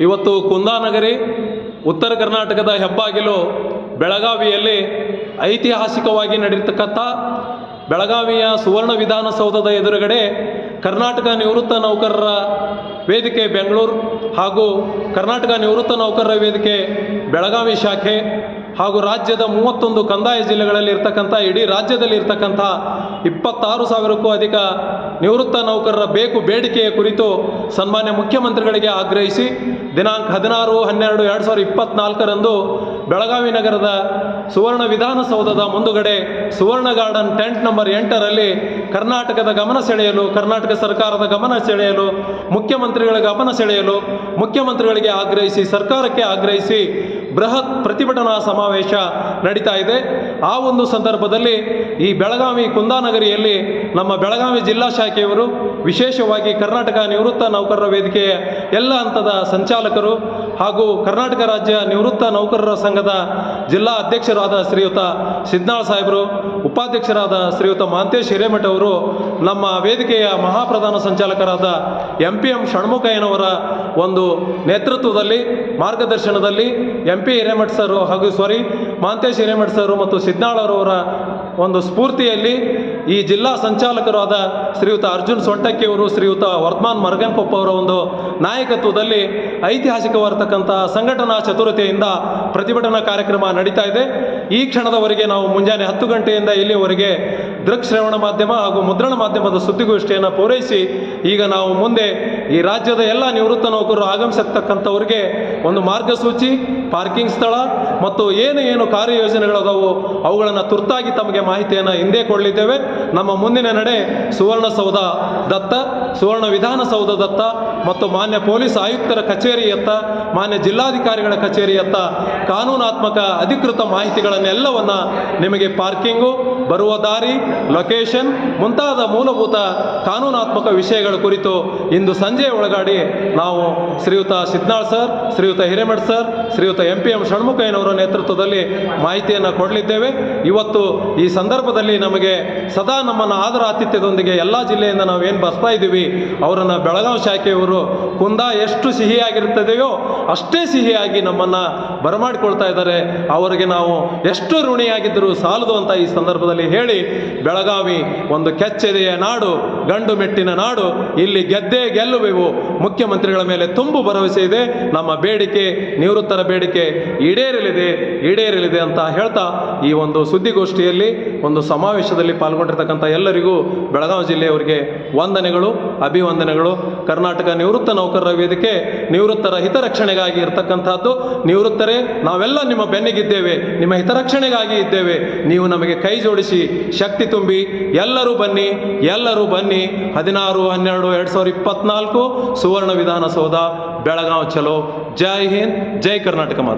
ಇವತ್ತು ಕುಂದಾನಗರಿ, ಉತ್ತರ ಕರ್ನಾಟಕದ ಹೆಬ್ಬಾಗಿಲು ಬೆಳಗಾವಿಯಲ್ಲಿ ಐತಿಹಾಸಿಕವಾಗಿ ನಡೆಯತಕ್ಕಂಥ ಬೆಳಗಾವಿಯ ಸುವರ್ಣ ವಿಧಾನಸೌಧದ ಎದುರುಗಡೆ ಕರ್ನಾಟಕ ನಿವೃತ್ತ ನೌಕರರ ವೇದಿಕೆ ಬೆಂಗಳೂರು ಹಾಗೂ ಕರ್ನಾಟಕ ನಿವೃತ್ತ ನೌಕರರ ವೇದಿಕೆ ಬೆಳಗಾವಿ ಶಾಖೆ ಹಾಗೂ ರಾಜ್ಯದ ಮೂವತ್ತೊಂದು ಕಂದಾಯ ಜಿಲ್ಲೆಗಳಲ್ಲಿ ಇರ್ತಕ್ಕಂಥ, ಇಡೀ ರಾಜ್ಯದಲ್ಲಿ ಇರ್ತಕ್ಕಂಥ ಇಪ್ಪತ್ತಾರು ಸಾವಿರಕ್ಕೂ ಅಧಿಕ ನಿವೃತ್ತ ನೌಕರರ ಬೇಕು ಬೇಡಿಕೆಯ ಕುರಿತು ಸನ್ಮಾನ್ಯ ಮುಖ್ಯಮಂತ್ರಿಗಳಿಗೆ ಆಗ್ರಹಿಸಿ, ದಿನಾಂಕ ಹದಿನಾರು ಹನ್ನೆರಡು ಎರಡು ಸಾವಿರದ ಇಪ್ಪತ್ನಾಲ್ಕರಂದು ಬೆಳಗಾವಿ ನಗರದ ಸುವರ್ಣ ವಿಧಾನಸೌಧದ ಮುಂದುಗಡೆ ಸುವರ್ಣ ಗಾರ್ಡನ್ ಟೆಂಟ್ ನಂಬರ್ ಎಂಟರಲ್ಲಿ ಕರ್ನಾಟಕದ ಗಮನ ಸೆಳೆಯಲು, ಕರ್ನಾಟಕ ಸರ್ಕಾರದ ಗಮನ ಸೆಳೆಯಲು, ಮುಖ್ಯಮಂತ್ರಿಗಳ ಗಮನ ಸೆಳೆಯಲು ಮುಖ್ಯಮಂತ್ರಿಗಳಿಗೆ ಆಗ್ರಹಿಸಿ, ಸರ್ಕಾರಕ್ಕೆ ಆಗ್ರಹಿಸಿ ಬೃಹತ್ ಪ್ರತಿಭಟನಾ ಸಮಾವೇಶ ನಡೀತಾ ಇದೆ. ಆ ಒಂದು ಸಂದರ್ಭದಲ್ಲಿ ಈ ಬೆಳಗಾವಿ ಕುಂದಾನಗರಿಯಲ್ಲಿ ನಮ್ಮ ಬೆಳಗಾವಿ ಜಿಲ್ಲಾ ಶಾಖೆಯವರು, ವಿಶೇಷವಾಗಿ ಕರ್ನಾಟಕ ನಿವೃತ್ತ ನೌಕರರ ವೇದಿಕೆಯ ಎಲ್ಲ ಹಂತದ ಸಂಚಾಲಕರು ಹಾಗೂ ಕರ್ನಾಟಕ ರಾಜ್ಯ ನಿವೃತ್ತ ನೌಕರರ ಸಂಘದ ಜಿಲ್ಲಾ ಅಧ್ಯಕ್ಷರಾದ ಶ್ರೀಯುತ ಸಿದ್ನಾಳ್ ಸಾಹೇಬರು, ಉಪಾಧ್ಯಕ್ಷರಾದ ಶ್ರೀಯುತ ಮಾಂತೇಶ್ ಹಿರೇಮಠ ಅವರು, ನಮ್ಮ ವೇದಿಕೆಯ ಮಹಾಪ್ರಧಾನ ಸಂಚಾಲಕರಾದ ಎಂ ಪಿ ಎಂ ಷಣ್ಮುಖಯ್ಯನವರ ಒಂದು ನೇತೃತ್ವದಲ್ಲಿ, ಮಾರ್ಗದರ್ಶನದಲ್ಲಿ ಎಂ ಪಿ ಹಿರೇಮಠ ಸರ್ ಹಾಗೂ ಸಾರಿ ಮಾಂತೇಶ್ ಹಿರೇಮಠ ಸರ್ ಮತ್ತು ಸಿದ್ನಾಳರವರ ಒಂದು ಸ್ಫೂರ್ತಿಯಲ್ಲಿ ಈ ಜಿಲ್ಲಾ ಸಂಚಾಲಕರಾದ ಶ್ರೀಯುತ ಅರ್ಜುನ್ ಸೊಂಟಕ್ಕಿಯವರು ಶ್ರೀಯುತ ವರ್ಧಮಾನ್ ಮರಗನ್ಕೊಪ್ಪ ಅವರ ಒಂದು ನಾಯಕತ್ವದಲ್ಲಿ ಐತಿಹಾಸಿಕವಾಗಿರ್ತಕ್ಕಂಥ ಸಂಘಟನಾ ಚತುರತೆಯಿಂದ ಪ್ರತಿಭಟನಾ ಕಾರ್ಯಕ್ರಮ ನಡೀತಾ ಇದೆ. ಈ ಕ್ಷಣದವರೆಗೆ ನಾವು ಮುಂಜಾನೆ ಹತ್ತು ಗಂಟೆಯಿಂದ ಇಲ್ಲಿಯವರೆಗೆ ದೃಕ್ ಶ್ರವಣ ಮಾಧ್ಯಮ ಹಾಗೂ ಮುದ್ರಣ ಮಾಧ್ಯಮದ ಸುದ್ದಿಗೋಷ್ಠಿಯನ್ನು ಪೂರೈಸಿ, ಈಗ ನಾವು ಮುಂದೆ ಈ ರಾಜ್ಯದ ಎಲ್ಲ ನಿವೃತ್ತ ನೌಕರರು ಆಗಮಿಸತಕ್ಕಂಥವ್ರಿಗೆ ಒಂದು ಮಾರ್ಗಸೂಚಿ, ಪಾರ್ಕಿಂಗ್ ಸ್ಥಳ ಮತ್ತು ಏನು ಏನು ಕಾರ್ಯಯೋಜನೆಗಳದಾವು ಅವುಗಳನ್ನು ತುರ್ತಾಗಿ ತಮಗೆ ಮಾಹಿತಿಯನ್ನು ಹಿಂದೆ ಕೊಡಲಿದ್ದೇವೆ. ನಮ್ಮ ಮುಂದಿನ ನಡೆ ಸುವರ್ಣಸೌಧ ದತ್ತ, ಸುವರ್ಣ ವಿಧಾನಸೌಧದತ್ತ ಮತ್ತು ಮಾನ್ಯ ಪೊಲೀಸ್ ಆಯುಕ್ತರ ಕಚೇರಿಯತ್ತ, ಮಾನ್ಯ ಜಿಲ್ಲಾಧಿಕಾರಿಗಳ ಕಚೇರಿಯತ್ತ ಕಾನೂನಾತ್ಮಕ ಅಧಿಕೃತ ಮಾಹಿತಿಗಳನ್ನೆಲ್ಲವನ್ನ ನಿಮಗೆ ಪಾರ್ಕಿಂಗು, ಬರುವ ದಾರಿ, ಲೊಕೇಶನ್ ಮುಂತಾದ ಮೂಲಭೂತ ಕಾನೂನಾತ್ಮಕ ವಿಷಯಗಳ ಕುರಿತು ಇಂದು ಸಂಜೆ ಒಳಗಾಡಿ ನಾವು ಶ್ರೀಯುತ ಸಿದ್ನಾಳ್ ಸರ್, ಶ್ರೀಯುತ ಹಿರೇಮಠ್ ಸರ್, ಶ್ರೀಯುತ ಎಂ ಪಿ ಎಂ ಷಣ್ಮುಖಯ್ಯನವರ ನೇತೃತ್ವದಲ್ಲಿ ಮಾಹಿತಿಯನ್ನು ಕೊಡಲಿದ್ದೇವೆ. ಇವತ್ತು ಈ ಸಂದರ್ಭದಲ್ಲಿ ನಮಗೆ ಸದಾ ನಮ್ಮನ್ನು ಆದರ ಆತಿಥ್ಯದೊಂದಿಗೆ ಎಲ್ಲ ಜಿಲ್ಲೆಯಿಂದ ನಾವು ಏನು ಬರ್ತಾ ಇದ್ದೀವಿ, ಅವರನ್ನು ಬೆಳಗಾವಿ ಶಾಖೆಯವರು ಕುಂದ ಎಷ್ಟು ಸಿಹಿಯಾಗಿರುತ್ತದೆಯೋ ಅಷ್ಟೇ ಸಿಹಿಯಾಗಿ ನಮ್ಮನ್ನು ಬರಮಾಡಿಕೊಳ್ತಾ ಇದ್ದಾರೆ. ಅವರಿಗೆ ನಾವು ಎಷ್ಟು ಋಣಿಯಾಗಿದ್ದರೂ ಸಾಲದು ಅಂತ ಈ ಸಂದರ್ಭದಲ್ಲಿ ಹೇಳಿ ಬೆಳಗಾವಿ ಒಂದು ಕೆಚ್ಚೆದೆಯ ನಾಡು, ಗಂಡು ಮೆಟ್ಟಿನ ನಾಡು, ಇಲ್ಲಿ ಗೆದ್ದೇ ಗೆಲ್ಲುವೆವು. ಮುಖ್ಯಮಂತ್ರಿಗಳ ಮೇಲೆ ತುಂಬು ಭರವಸೆ ಇದೆ. ನಮ್ಮ ಬೇಡಿಕೆ, ನಿವೃತ್ತರ ಬೇಡಿಕೆ ಈಡೇರಲಿದೆ ಈಡೇರಲಿದೆ ಅಂತ ಹೇಳ್ತಾ ಈ ಒಂದು ಸುದ್ದಿಗೋಷ್ಠಿಯಲ್ಲಿ ಒಂದು ಸಮಾವೇಶದಲ್ಲಿ ಪಾಲ್ಗೊಂಡಿರ್ತಕ್ಕಂಥ ಎಲ್ಲರಿಗೂ ಬೆಳಗಾವಿ ಜಿಲ್ಲೆಯವರಿಗೆ ವಂದನೆಗಳು, ಅಭಿವಂದನೆಗಳು. ಕರ್ನಾಟಕ ನಿವೃತ್ತ ನೌಕರರ ವೇದಿಕೆ ನಿವೃತ್ತರ ಹಿತರಕ್ಷಣೆಗಾಗಿ ಇರತಕ್ಕಂಥದ್ದು ನಿವೃತ್ತರೇ, ನಾವೆಲ್ಲ ನಿಮ್ಮ ಬೆನ್ನಿಗಿದ್ದೇವೆ, ನಿಮ್ಮ ಹಿತರಕ್ಷಣೆಗಾಗಿ ಇದ್ದೇವೆ. ನೀವು ನಮಗೆ ಕೈ ಜೋಡಿಸಿ, ಶಕ್ತಿ ತುಂಬಿ, ಎಲ್ಲರೂ ಬನ್ನಿ ಎಲ್ಲರೂ ಬನ್ನಿ. ಹದಿನಾರು, ಹನ್ನೆರಡು, ಎರಡು ಸಾವಿರದ ಇಪ್ಪತ್ನಾಲ್ಕು ಸುವರ್ಣ ವಿಧಾನಸೌಧ ಬೆಳಗಾವಿ ಚಲೋ. ಜೈ ಹಿಂದ್, ಜೈ ಕರ್ನಾಟಕ ಮಾತು.